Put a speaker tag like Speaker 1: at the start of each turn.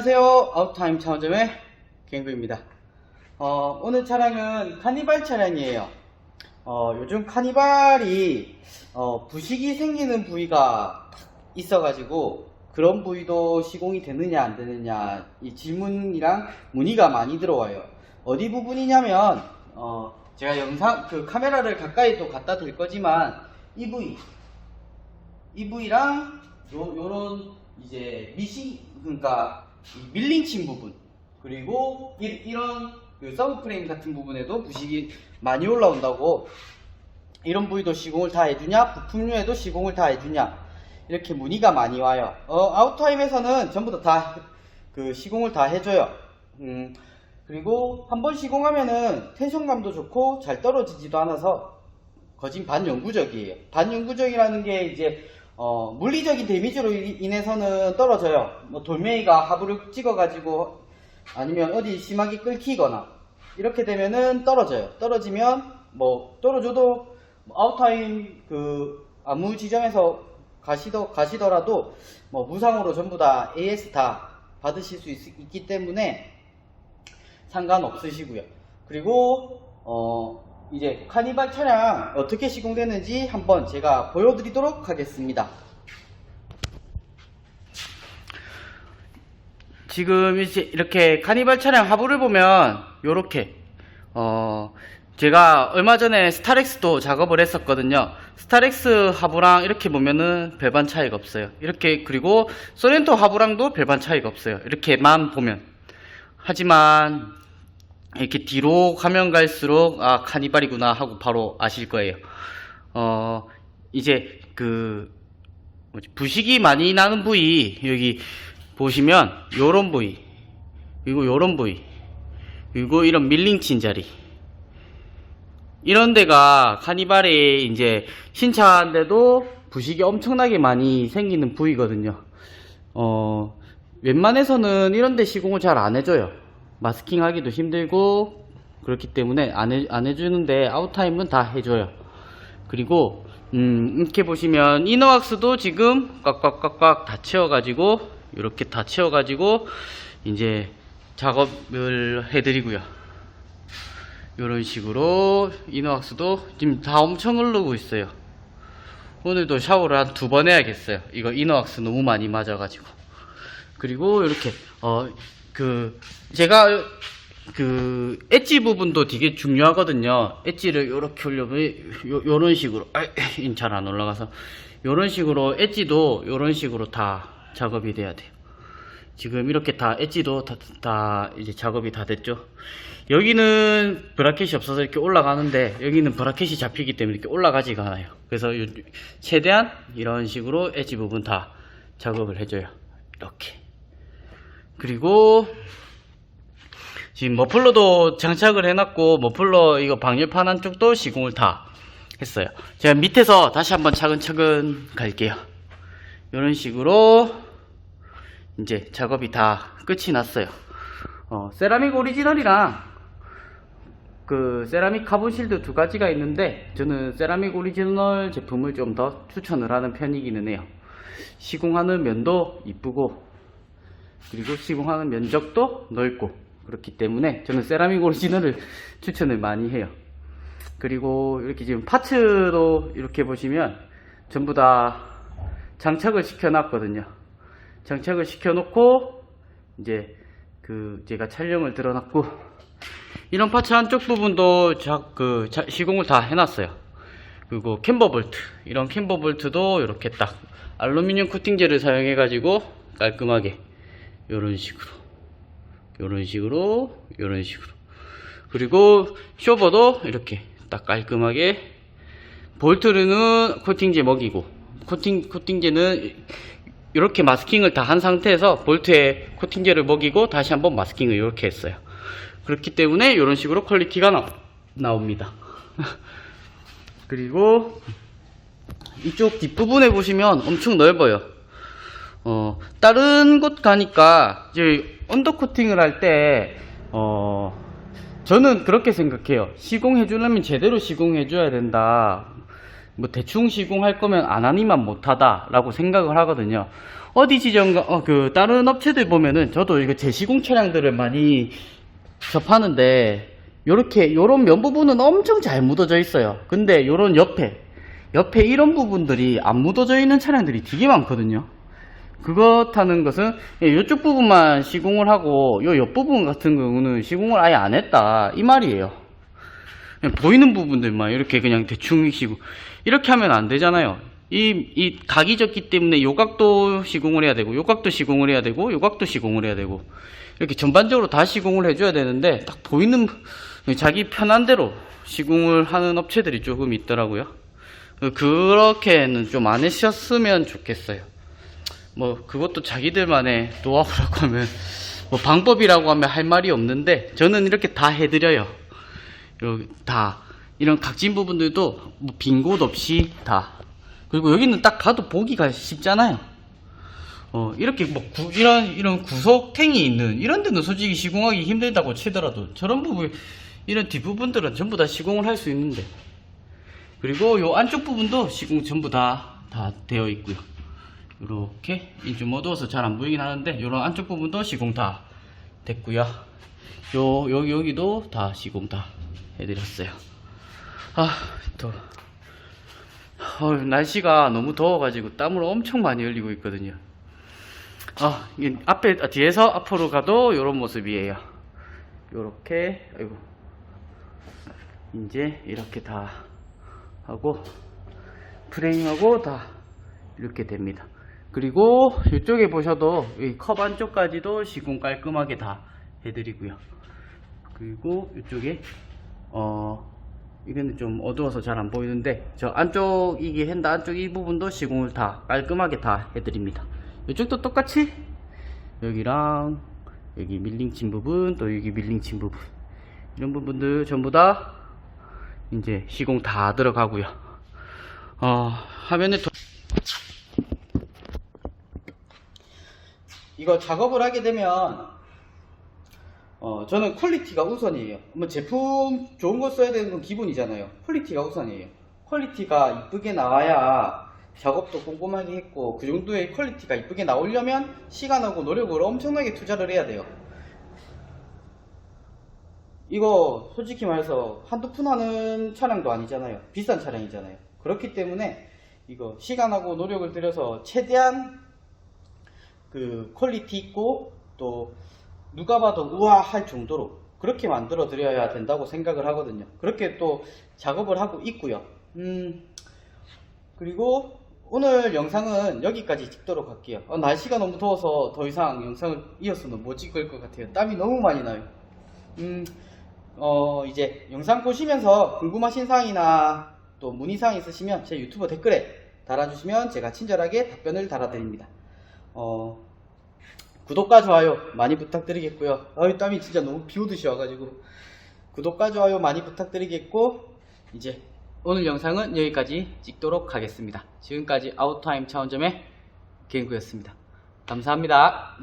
Speaker 1: 안녕하세요. 아웃타임 차원점의 갱구입니다. 어, 오늘 차량은 카니발 차량이에요. 어, 요즘 카니발이 어, 부식이 생기는 부위가 있어 가지고 그런 부위도 시공이 되느냐 안 되느냐 이 질문이랑 문의가 많이 들어와요. 어디 부분이냐면 어, 제가 영상 그 카메라를 가까이 또 갖다 댈 거지만 이 부위 이 부위랑 요, 요런 이제 미싱 그러니까 이 밀링친 부분. 그리고 이, 런 그 서브 프레임 같은 부분에도 부식이 많이 올라온다고. 이런 부위도 시공을 다 해주냐? 부품류에도 시공을 다 해주냐? 이렇게 문의가 많이 와요. 어, 아웃타임에서는 전부 다 그 시공을 다 해줘요. 음, 그리고 한번 시공하면은 텐션감도 좋고 잘 떨어지지도 않아서 거진 반영구적이에요. 반영구적이라는 게 이제 어, 물리적인 데미지로 이- 인해서는 떨어져요. 뭐 돌멩이가 하부를 찍어가지고 아니면 어디 심하게 끓기거나 이렇게 되면은 떨어져요. 떨어지면 뭐 떨어져도 뭐 아웃타임 그 아무 지점에서 가시더, 가시더라도 뭐 무상으로 전부 다 AS 다 받으실 수 있, 있기 때문에 상관없으시고요. 그리고 어 이제 카니발 차량 어떻게 시공되는지 한번 제가 보여드리도록 하겠습니다. 지금 이제 이렇게 카니발 차량 하부를 보면 요렇게 어 제가 얼마 전에 스타렉스도 작업을 했었거든요. 스타렉스 하부랑 이렇게 보면은 별반 차이가 없어요. 이렇게 그리고 소렌토 하부랑도 별반 차이가 없어요. 이렇게만 보면 하지만 이렇게 뒤로 가면 갈수록 아 카니발이구나 하고 바로 아실 거예요. 어 이제 그 뭐지, 부식이 많이 나는 부위 여기 보시면 요런 부위 그리고 요런 부위 그리고 이런 밀링친 자리 이런 데가 카니발에 이제 신차인데도 부식이 엄청나게 많이 생기는 부위거든요. 어, 웬만해서는 이런 데 시공을 잘 안 해줘요. 마스킹 하기도 힘들고, 그렇기 때문에 안, 해, 안 해주는데, 아웃타임은 다 해줘요. 그리고, 음, 이렇게 보시면, 이너왁스도 지금 꽉꽉꽉꽉 다 채워가지고, 이렇게 다 채워가지고, 이제 작업을 해드리고요. 이런 식으로 이너왁스도 지금 다 엄청 흐르고 있어요. 오늘도 샤워를 한 두 번 해야겠어요. 이거 이너왁스 너무 많이 맞아가지고. 그리고 이렇게 어 그 제가 그 엣지 부분도 되게 중요하거든요. 엣지를 이렇게 올려면 요, 요런 식으로 잘 안 올라가서 요런 식으로 엣지도 요런 식으로 다 작업이 돼야 돼요. 지금 이렇게 다 엣지도 다, 다 이제 작업이 다 됐죠. 여기는 브라켓이 없어서 이렇게 올라가는데 여기는 브라켓이 잡히기 때문에 이렇게 올라가지가 않아요. 그래서 요- 최대한 이런 식으로 엣지 부분 다 작업을 해줘요. 이렇게. 그리고 지금 머플러도 장착을 해놨고 머플러 이거 방열판 한쪽도 시공을 다 했어요. 제가 밑에서 다시 한번 차근차근 갈게요. 이런 식으로 이제 작업이 다 끝이 났어요. 어, 세라믹 오리지널이랑 그 세라믹 카본 실드 두 가지가 있는데 저는 세라믹 오리지널 제품을 좀 더 추천을 하는 편이기는 해요. 시공하는 면도 이쁘고 그리고 시공하는 면적도 넓고 그렇기 때문에 저는 세라믹 오리지널을 추천을 많이 해요. 그리고 이렇게 지금 파츠도 이렇게 보시면 전부 다 장착을 시켜 놨거든요. 장착을 시켜 놓고 이제 그 제가 촬영을 들어놨고 이런 파츠 한쪽 부분도 자, 그 자- 시공을 다 해놨어요. 그리고 캠버 볼트 이런 캠버 볼트도 이렇게 딱 알루미늄 코팅제를 사용해 가지고 깔끔하게 이런 식으로 이런 식으로 이런 식으로 그리고 쇼버도 이렇게 딱 깔끔하게 볼트는 코팅제 먹이고 코팅 코팅제는 이렇게 마스킹을 다 한 상태에서 볼트에 코팅제를 먹이고 다시 한번 마스킹을 이렇게 했어요. 그렇기 때문에 이런 식으로 퀄리티가 나, 나옵니다. 그리고 이쪽 뒷부분에 보시면 엄청 넓어요. 어, 다른 곳 가니까 이제 언더 코팅을 할 때, 어, 저는 그렇게 생각해요. 시공해 주려면 제대로 시공해 줘야 된다. 뭐 대충 시공할 거면 안 하니만 못하다라고 생각을 하거든요. 어디 지점, 어, 그, 다른 업체들 보면은 저도 이거 제시공 차량들을 많이 접하는데, 요렇게, 요런 면 부분은 엄청 잘 묻어져 있어요. 근데 요런 옆에, 옆에 이런 부분들이 안 묻어져 있는 차량들이 되게 많거든요. 그렇다는 것은 이쪽 부분만 시공을 하고 요 옆부분 같은 경우는 시공을 아예 안 했다. 이 말이에요. 그냥 보이는 부분들만 이렇게 그냥 대충 시고 이렇게 하면 안 되잖아요. 이, 이 각이 졌기 때문에 요 각도 시공을 해야 되고 요 각도 시공을 해야 되고 요 각도 시공을 해야 되고. 이렇게 전반적으로 다 시공을 해줘야 되는데 딱 보이는 자기 편한 대로 시공을 하는 업체들이 조금 있더라고요. 그렇게는 좀 안 하셨으면 좋겠어요 뭐 그것도 자기들만의 노하우라고 하면 뭐 방법이라고 하면 할 말이 없는데 저는 이렇게 다 해드려요. 여기 다 이런 각진 부분들도 뭐 빈 곳 없이 다 그리고 여기는 딱 봐도 보기가 쉽잖아요. 어 이렇게 뭐 구- 이런 이런 구석탱이 있는 이런 데는 솔직히 시공하기 힘들다고 치더라도 저런 부분 이런 뒷부분들은 전부 다 시공을 할 수 있는데 그리고 요 안쪽 부분도 시공 전부 다 다 되어 있고요. 이렇게 좀 어두워서 잘 안 보이긴 하는데 이런 안쪽 부분도 시공 다 됐고요. 요 여기 여기도 다 시공 다 해드렸어요. 아 더. 어, 날씨가 너무 더워가지고 땀을 엄청 많이 흘리고 있거든요. 아, 이게 앞에, 아, 뒤에서 앞으로 가도 이런 모습이에요. 요렇게, 아이고. 이제 이렇게 다 하고, 프레임하고 다 이렇게 됩니다. 그리고 이쪽에 보셔도 이 컵 안쪽까지도 시공 깔끔하게 다 해드리고요. 그리고 이쪽에 어 이거는 좀 어두워서 잘 안 보이는데 저 안쪽 이게 핸드 안쪽 이 부분도 시공을 다 깔끔하게 다 해드립니다. 이쪽도 똑같이 여기랑 여기 밀링 친 부분 또 여기 밀링 친 부분 이런 부분들 전부 다 이제 시공 다 들어가고요. 어 화면에 이거 작업을 하게 되면 어, 저는 퀄리티가 우선이에요. 뭐 제품 좋은 거 써야 되는 건 기본이잖아요. 퀄리티가 우선이에요. 퀄리티가 이쁘게 나와야 작업도 꼼꼼하게 했고 그 정도의 퀄리티가 이쁘게 나오려면 시간하고 노력을 엄청나게 투자를 해야 돼요. 이거 솔직히 말해서 한두 푼 하는 차량도 아니잖아요. 비싼 차량이잖아요. 그렇기 때문에 이거 시간하고 노력을 들여서 최대한 그 퀄리티 있고 또 누가 봐도 우와 할 정도로 그렇게 만들어 드려야 된다고 생각을 하거든요. 그렇게 또 작업을 하고 있고요. 음 그리고 오늘 영상은 여기까지 찍도록 할게요. 어, 날씨가 너무 더워서 더 이상 영상을 이어서는 못 찍을 것 같아요. 땀이 너무 많이 나요. 음, 어, 이제 영상 보시면서 궁금하신 사항이나 또 문의사항 있으시면 제 유튜브 댓글에 달아주시면 제가 친절하게 답변을 달아드립니다. 어, 구독과 좋아요 많이 부탁드리겠고요. 아유 땀이 진짜 너무 비오듯이 와가지고 구독과 좋아요 많이 부탁드리겠고 이제 오늘 영상은 여기까지 찍도록 하겠습니다. 지금까지 아웃타임 차원점의 개인구였습니다. 감사합니다.